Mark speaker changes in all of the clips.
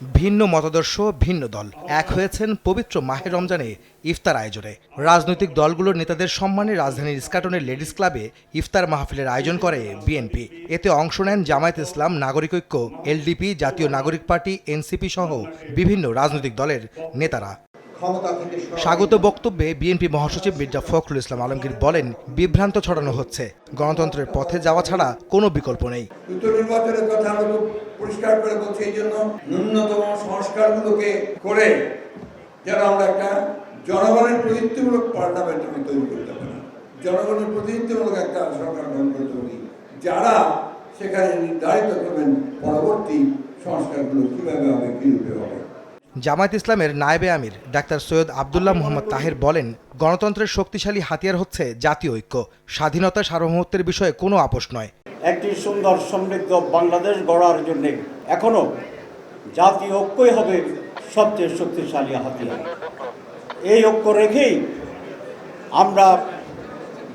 Speaker 1: ভিন্ন মতাদর্শ, ভিন্ন দল। এক হয়েছেন পবিত্র মাহে রমজানে ইফতার আয়োজনে। রাজনৈতিক দলগুলোর নেতাদের সম্মানে রাজধানীর স্কাটনের লেডিস ক্লাবে ইফতার মাহফিলের আয়োজন করে বিএনপি। এতে অংশ নেন জামায়াত ইসলাম, নাগরিক ঐক্য, এলডিপি, জাতীয় নাগরিক পার্টি, এনসিপি সহ বিভিন্ন রাজনৈতিক দলের নেতারা। স্বাগত বক্তব্যে বিএনপি মহাসচিব মির্জা ফখরুল ইসলাম আলমগীর বলেন বিভ্রান্ত ছড়ানো হচ্ছে। গণতন্ত্রের পথে যাওয়া ছাড়া কোনো বিকল্প নেই।
Speaker 2: নির্বাচনের কথা পরিষ্কার করে বলছি এই জন্য ন্যূনতম সংস্কারগুলোকে করে যেন আমরা একটা জনগণের প্রতিনিধিত্বমূলক পার্লামেন্ট আমি তৈরি করতে পারি। জনগণের প্রতিনিধিত্বমূলক একটা সরকার গঠন করতে পারি যারা সেখানে নির্ধারিত করবেন পরবর্তী সংস্কারগুলো কীভাবে হবে কিরূপে হবে?
Speaker 1: জামায়াত ইসলামের নায়েবে আমির ডাক্তার সৈয়দ আবদুল্লাহ মোহাম্মদ তাহের বলেন, গণতন্ত্রের শক্তিশালী হাতিয়ার হচ্ছে জাতীয় ঐক্য। স্বাধীনতা সার্বভৌমত্বের বিষয়ে কোনো আপোষ নয়।
Speaker 3: একটি সুন্দর সমৃদ্ধ বাংলাদেশ গড়ার জন্য এখনও জাতীয় ঐক্যই হবে সবচেয়ে শক্তিশালী হাতিয়ার। এই ঐক্য রেখেই আমরা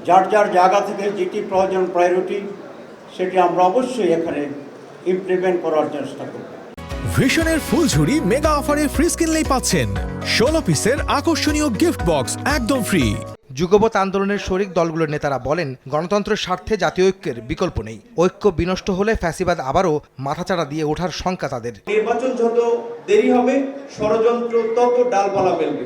Speaker 3: যার যার জায়গা থেকে যেটি প্রয়োজন প্রায়োরিটি সেটি আমরা অবশ্যই এখানে ইমপ্লিমেন্ট করার চেষ্টা করব।
Speaker 4: ভিশনের ফুলঝুরি মেগা অফারে ফ্রিজ কিনলেই পাচ্ছেন। ষোলো পিসের আকর্ষণীয় গিফট বক্স একদম ফ্রি
Speaker 1: যুগপৎ আন্দোলনের শরিক দলগুলোর নেতারা বলেন গণতন্ত্রের স্বার্থে জাতীয় ঐক্যের বিকল্প নেই। ঐক্য বিনষ্ট হলে ফ্যাসিবাদ আবারও মাথাচাড়া দিয়ে ওঠার শঙ্কা তাদের।
Speaker 5: নির্বাচন যত দেরি হবে ষড়যন্ত্র তত ডালপালা মেলবে।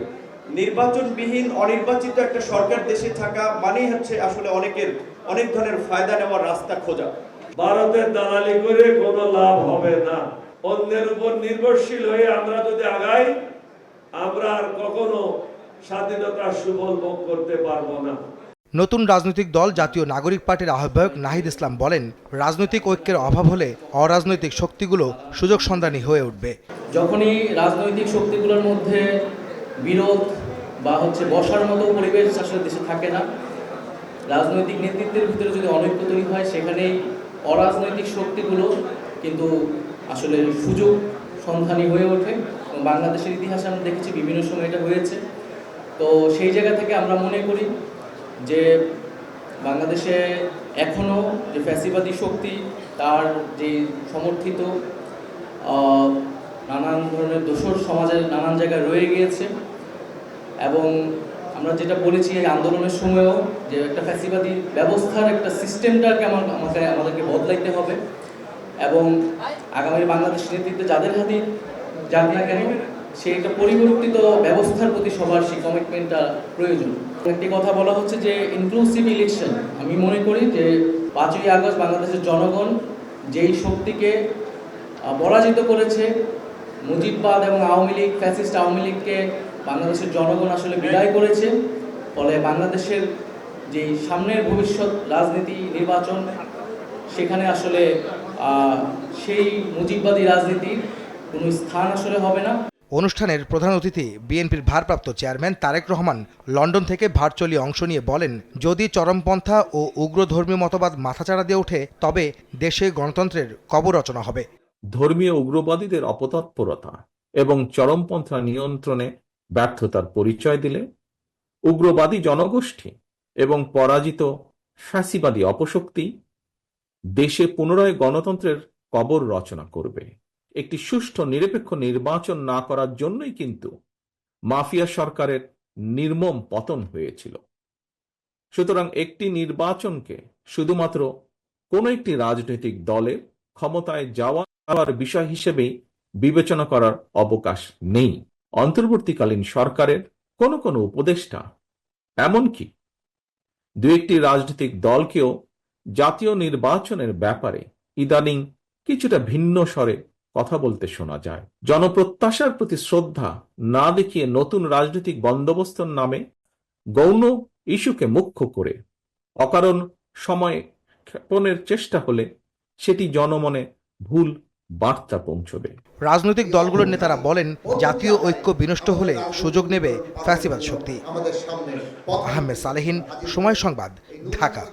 Speaker 5: নির্বাচনবিহীন অনির্বাচিত একটা সরকার দেশে থাকা মানেই হচ্ছে আসলে অনেকের অনেক ধরনের ফায়দা নেওয়ার রাস্তা খোঁজা।
Speaker 6: ভারতের দালালি করে কোনো লাভ হবে না। অন্যের উপর নির্ভরশীল হয়ে আমরা যদি আগাই আমরা আর কখনো স্বাধীনতার সুফল ভোগ করতে পারব না।
Speaker 1: নতুন রাজনৈতিক দল জাতীয় নাগরিক পার্টির আহ্বায়ক নাহিদ ইসলাম বলেন রাজনৈতিক ঐক্যের অভাব হলে অরাজনৈতিক শক্তিগুলো সুযোগ সন্ধানী হয়ে উঠবে।
Speaker 7: যখনই রাজনৈতিক শক্তিগুলোর মধ্যে বিরোধ বা হচ্ছে বসার মতো পরিবেশ আসলে দেশে থাকে না রাজনৈতিক নেতৃত্বের ভিতরে যদি অনৈক্য তৈরি হয় সেখানেই অরাজনৈতিক শক্তিগুলো কিন্তু আসলে সুযোগ সন্ধানী হয়ে ওঠে এবং বাংলাদেশের ইতিহাসে আমরা দেখেছি বিভিন্ন সময় এটা হয়েছে। তো সেই জায়গা থেকে আমরা মনে করি যে বাংলাদেশে এখনও যে ফ্যাসিবাদী শক্তি, তার যে সমর্থিত নানান ধরনের দোষর সমাজের নানান জায়গায় রয়ে গিয়েছে এবং আমরা যেটা বলেছি এই আন্দোলনের সময়ও যে একটা ফ্যাসিবাদী ব্যবস্থার একটা সিস্টেমটাকে আমার আমাকে আমাদেরকে বদলাইতে হবে। এবং আগামী বাংলাদেশ নেতৃত্বে যাদের হাতে যাক না কেন সেই একটা পরিবর্তিত ব্যবস্থার প্রতি সবার সেই কমিটমেন্টটা প্রয়োজন। একটি কথা বলা হচ্ছে যে ইনক্লুসিভ ইলেকশন আমি মনে করি যে, পাঁচই আগস্ট বাংলাদেশের জনগণ যেই শক্তিকে পরাজিত করেছে মুজিববাদ এবং আওয়ামী লীগ ফ্যাসিস্ট আওয়ামী লীগকে বাংলাদেশের জনগণ আসলে বিদায় করেছে। ফলে বাংলাদেশের যে সামনের ভবিষ্যৎ রাজনীতি, নির্বাচন, সেখানে আসলে সেই মুজিববাদী রাজনীতির কোনো স্থান আসলে হবে না।
Speaker 1: অনুষ্ঠানের প্রধান অতিথি বিএনপির ভারপ্রাপ্ত চেয়ারম্যান তারেক রহমান লন্ডন থেকে ভার্চুয়ালি অংশ নিয়ে বলেন যদি চরমপন্থা ও উগ্র ধর্মীয় মতবাদ মাথাচাড়া দিয়ে ওঠে তবে দেশে গণতন্ত্রের কবর রচনা হবে।
Speaker 8: ধর্মীয় উগ্রবাদীদের অপতৎপরতা এবং চরমপন্থা নিয়ন্ত্রণে ব্যর্থতার পরিচয় দিলে উগ্রবাদী জনগোষ্ঠী এবং পরাজিত ফ্যাসিবাদী অপশক্তি দেশে পুনরায় গণতন্ত্রের কবর রচনা করবে। একটি সুষ্ঠু নিরপেক্ষ নির্বাচন না করার জন্যই কিন্তু মাফিয়া সরকারের নির্মম পতন হয়েছিল। সুতরাং একটি নির্বাচনকে শুধুমাত্র কোনো একটি রাজনৈতিক দলের ক্ষমতায় যাওয়ার বিষয় হিসেবেই বিবেচনা করার অবকাশ নেই। অন্তর্বর্তীকালীন সরকারের কোন কোন উপদেষ্টা, এমনকি দু একটি রাজনৈতিক দলকেও জাতীয় নির্বাচনের ব্যাপারে ইদানিং কিছুটা ভিন্ন স্বরে কথা বলতে শোনা যায়। জনপ্রত্যাশার প্রতি শ্রদ্ধা না দেখিয়ে নতুন রাজনৈতিক বন্দোবস্তর নামে গৌণ ইস্যুকে মুখ্য করে। অকারণ সময় ক্ষেপণের চেষ্টা হলে সেটি জনমনে ভুল বার্তা পৌঁছবে।
Speaker 1: রাজনৈতিক দলগুলোর নেতারা বলেন, জাতীয় ঐক্য বিনষ্ট হলে সুযোগ নেবে ফ্যাসিবাদ শক্তি। আহমেদ সালেহীন, সময় সংবাদ, ঢাকা।